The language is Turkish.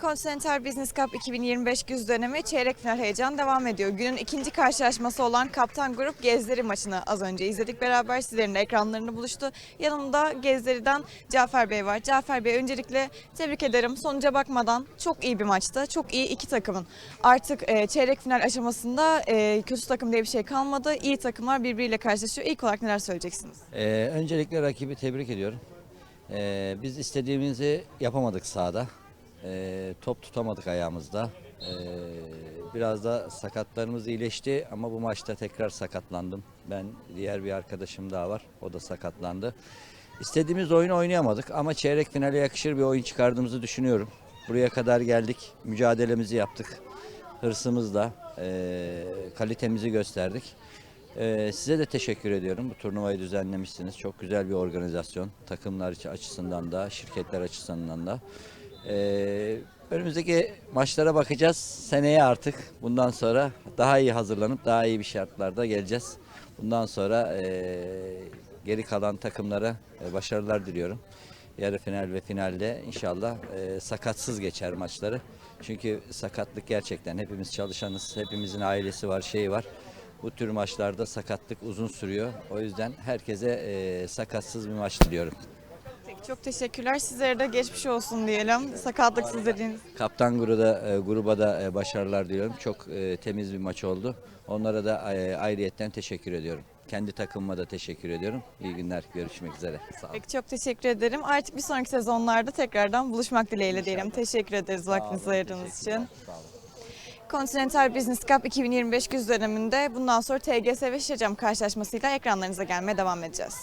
Continental Business Cup 2025 güz dönemi çeyrek final heyecan devam ediyor. Günün ikinci karşılaşması olan Kaptan Grup Gezderi maçını az önce izledik beraber. Sizlerin ekranlarını buluştu. Yanımda Gezderi'den Cafer Bey var. Cafer Bey öncelikle tebrik ederim. Sonuca bakmadan çok iyi bir maçtı. Çok iyi iki takımın. Artık e, çeyrek final aşamasında e, kötü takım diye bir şey kalmadı. İyi takımlar birbiriyle karşılaşıyor. İlk olarak neler söyleyeceksiniz? Ee, öncelikle rakibi tebrik ediyorum. Ee, biz istediğimizi yapamadık sahada. Ee, top tutamadık ayağımızda. Ee, biraz da sakatlarımız iyileşti ama bu maçta tekrar sakatlandım. Ben diğer bir arkadaşım daha var. O da sakatlandı. İstediğimiz oyunu oynayamadık ama çeyrek finale yakışır bir oyun çıkardığımızı düşünüyorum. Buraya kadar geldik, mücadelemizi yaptık. Hırsımızla, eee, kalitemizi gösterdik. Ee, size de teşekkür ediyorum. Bu turnuvayı düzenlemişsiniz. Çok güzel bir organizasyon. Takımlar açısından da, şirketler açısından da. Ee, önümüzdeki maçlara bakacağız. Seneye artık bundan sonra daha iyi hazırlanıp daha iyi bir şartlarda geleceğiz. Bundan sonra ee, geri kalan takımlara e, başarılar diliyorum. Yarı final ve finalde inşallah e, sakatsız geçer maçları. Çünkü sakatlık gerçekten hepimiz çalışanız, hepimizin ailesi var, şeyi var. Bu tür maçlarda sakatlık uzun sürüyor. O yüzden herkese e, sakatsız bir maç diliyorum. Çok teşekkürler. Sizlere de geçmiş olsun diyelim. Sakatlıksız dediğiniz. Kaptan gruba, e, gruba da e, başarılar diliyorum. Çok e, temiz bir maç oldu. Onlara da ayrıyetten teşekkür ediyorum. Kendi takımıma da teşekkür ediyorum. İyi günler. Görüşmek üzere. Sağ olun. Peki çok teşekkür ederim. Artık bir sonraki sezonlarda tekrardan buluşmak dileğiyle diyelim. Teşekkür ederiz vaktinizi ayırdığınız için. Sağ olun. Continental Business Cup 2025 güz döneminde bundan sonra TGS ve Şişecam karşılaşmasıyla ekranlarınıza gelmeye devam edeceğiz.